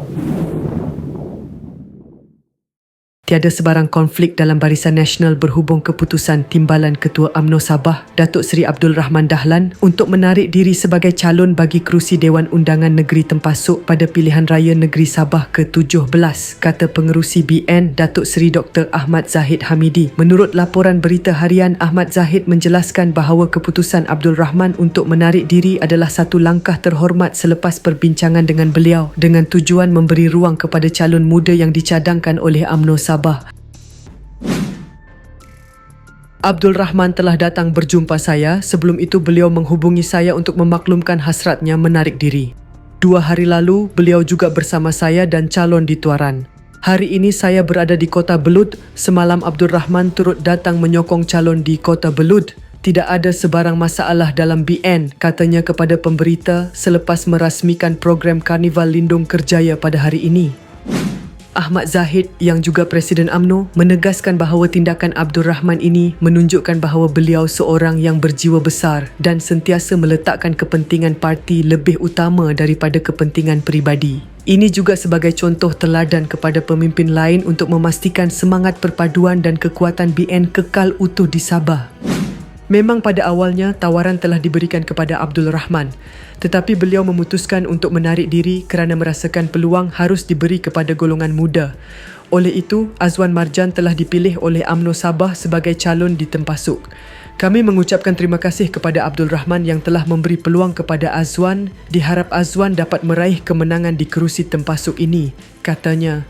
ハハハハ! Tiada sebarang konflik dalam Barisan Nasional berhubung keputusan Timbalan Ketua UMNO Sabah Datuk Seri Abdul Rahman Dahlan untuk menarik diri sebagai calon bagi kerusi Dewan Undangan Negeri Tempasuk pada pilihan raya Negeri Sabah ke-17 kata pengerusi BN Datuk Seri Dr. Ahmad Zahid Hamidi. Menurut laporan berita harian Ahmad Zahid menjelaskan bahawa keputusan Abdul Rahman untuk menarik diri adalah satu langkah terhormat selepas perbincangan dengan beliau dengan tujuan memberi ruang kepada calon muda yang dicadangkan oleh UMNO Sabah Abdul Rahman telah datang berjumpa saya. Sebelum itu beliau menghubungi saya untuk memaklumkan hasratnya menarik diri. Dua hari lalu, beliau juga bersama saya dan calon di Tuaran. Hari ini saya berada di kota Belud. Semalam Abdul Rahman turut datang menyokong calon di kota Belud. Tidak ada sebarang masalah dalam BN, katanya kepada pemberita selepas merasmikan program Karnival Lindung Kerjaya pada hari ini. Ahmad Zahid yang juga Presiden AMNO menegaskan bahawa tindakan Abdul Rahman ini menunjukkan bahawa beliau seorang yang berjiwa besar dan sentiasa meletakkan kepentingan parti lebih utama daripada kepentingan peribadi. Ini juga sebagai contoh teladan kepada pemimpin lain untuk memastikan semangat perpaduan dan kekuatan BN kekal utuh di Sabah. Memang pada awalnya tawaran telah diberikan kepada Abdul Rahman tetapi beliau memutuskan untuk menarik diri kerana merasakan peluang harus diberi kepada golongan muda. Oleh itu, Azwan Marjan telah dipilih oleh AMNO Sabah sebagai calon di Tempasuk. Kami mengucapkan terima kasih kepada Abdul Rahman yang telah memberi peluang kepada Azwan. Diharap Azwan dapat meraih kemenangan di kerusi Tempasuk ini, katanya.